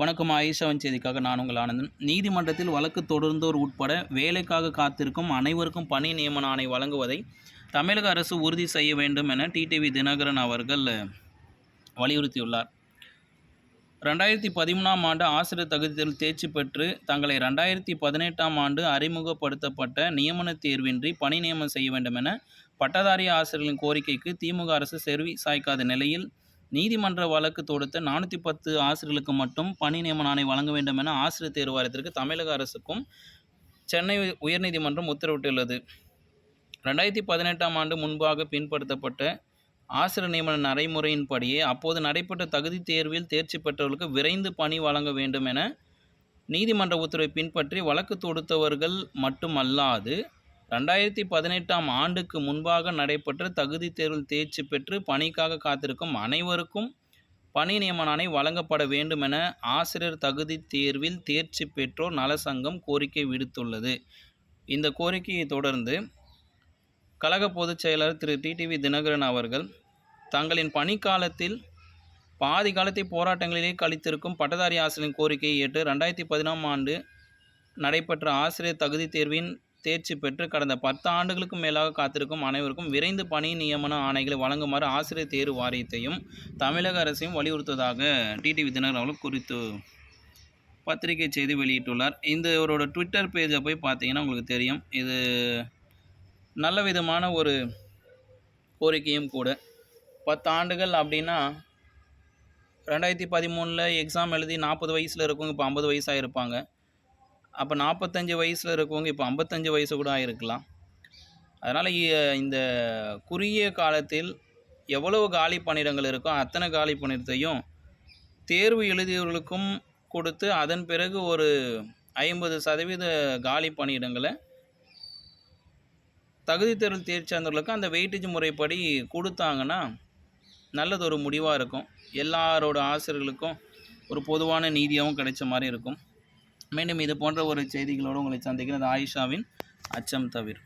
வணக்கம் ஆயிஷாவின் செய்திக்காக நான் உங்கள் ஆனந்தன். நீதிமன்றத்தில் வழக்கு தொடர்ந்தோர் உட்பட வேலைக்காக காத்திருக்கும் அனைவருக்கும் பணி நியமன ஆணை வழங்குவதை தமிழக அரசு உறுதி செய்ய வேண்டும் என டிடிவி தினகரன் அவர்கள் வலியுறுத்தியுள்ளார். ரெண்டாயிரத்தி பதிமூணாம் ஆண்டு ஆசிரியர் தகுதியில் தேர்ச்சி பெற்று தங்களை ரெண்டாயிரத்தி பதினெட்டாம் ஆண்டு அறிமுகப்படுத்தப்பட்ட நியமன தேர்வின்றி பணி நியமனம் செய்ய வேண்டும் என பட்டதாரி ஆசிரியர்களின் கோரிக்கைக்கு திமுக அரசு செவி சாய்க்காத நிலையில் நீதிமன்ற வழக்கு தொடுத்த நானூற்றி பத்து ஆசிரியர்களுக்கு மட்டும் பணி நியமன ஆணை வழங்க வேண்டும் என ஆசிரியர் தேர்வு வாரியத்திற்கு தமிழக அரசுக்கும் சென்னை உயர்நீதிமன்றம் உத்தரவிட்டுள்ளது. ரெண்டாயிரத்தி பதினெட்டாம் ஆண்டு முன்பாக பின்படுத்தப்பட்ட ஆசிரியர் நியமன நடைமுறையின்படியே அப்போது நடைபெற்ற தகுதி தேர்வில் தேர்ச்சி பெற்றவர்களுக்கு விரைந்து பணி வழங்க வேண்டும் என நீதிமன்ற உத்தரவை பின்பற்றி வழக்கு தொடுத்தவர்கள் மட்டுமல்லாது ரெண்டாயிரத்தி பதினெட்டாம் ஆண்டுக்கு முன்பாக நடைபெற்ற தகுதி தேர்வில் தேர்ச்சி பெற்று பணிக்காக காத்திருக்கும் அனைவருக்கும் பணி நியமன வழங்கப்பட வேண்டும் என ஆசிரியர் தகுதி தேர்வில் தேர்ச்சி பெற்றோர் நலசங்கம் கோரிக்கை விடுத்துள்ளது. இந்த கோரிக்கையை தொடர்ந்து கழக பொதுச் செயலாளர் திரு. டிடிவி தினகரன் அவர்கள் தங்களின் பணிக்காலத்தில் பாதி காலத்தை போராட்டங்களிலே கழித்திருக்கும் பட்டதாரி ஆசிரியரின் கோரிக்கையை ஏற்று ரெண்டாயிரத்தி பதினாம் ஆண்டு நடைபெற்ற ஆசிரியர் தகுதி தேர்வின் தேர்ச்சி பெற்று கடந்த பத்து ஆண்டுகளுக்கும் மேலாக காத்திருக்கும் அனைவருக்கும் விரைந்து பணி நியமன ஆணைகளை வழங்குமாறு ஆசிரியர் தேர்வு வாரியத்தையும் தமிழக அரசையும் வலியுறுத்துவதாக டிடிவி விதினர் அவர்கள் குறித்து பத்திரிகை செய்தி வெளியிட்டுள்ளார். இந்த இவரோட ட்விட்டர் பேஜை போய் பார்த்தீங்கன்னா உங்களுக்கு தெரியும். இது நல்ல விதமான ஒரு கோரிக்கையும் கூட. பத்து ஆண்டுகள் அப்படின்னா ரெண்டாயிரத்தி பதிமூணில் எக்ஸாம் எழுதி நாற்பது வயசில் இருக்கவங்க இப்போ ஐம்பது வயசாக இருப்பாங்க அப்போ நாற்பத்தஞ்சு வயசில் இருக்கவங்க இப்போ ஐம்பத்தஞ்சு வயசு கூட ஆகிருக்கலாம் அதனால் இந்த குறுகிய காலத்தில் எவ்வளவு காலி பணியிடங்கள் இருக்கோ அத்தனை காலி பணியிடத்தையும் தேர்வு எழுதியவர்களுக்கும் கொடுத்து அதன் பிறகு ஒரு ஐம்பது சதவீத காலி பணியிடங்களை தகுதி தேர்வு தேர்ச்சி சார்ந்தவர்களுக்கு அந்த வெயிட்டேஜ் முறைப்படி கொடுத்தாங்கன்னா நல்லது ஒரு முடிவாக இருக்கும். எல்லாரோட ஆசிரியர்களுக்கும் ஒரு பொதுவான நீதியாகவும் கிடைச்ச மாதிரி இருக்கும். மீண்டும் இது போன்ற ஒரு செய்திகளோடு உங்களை சந்திக்கிறது ஆயிஷாவின் அச்சம் தவிர.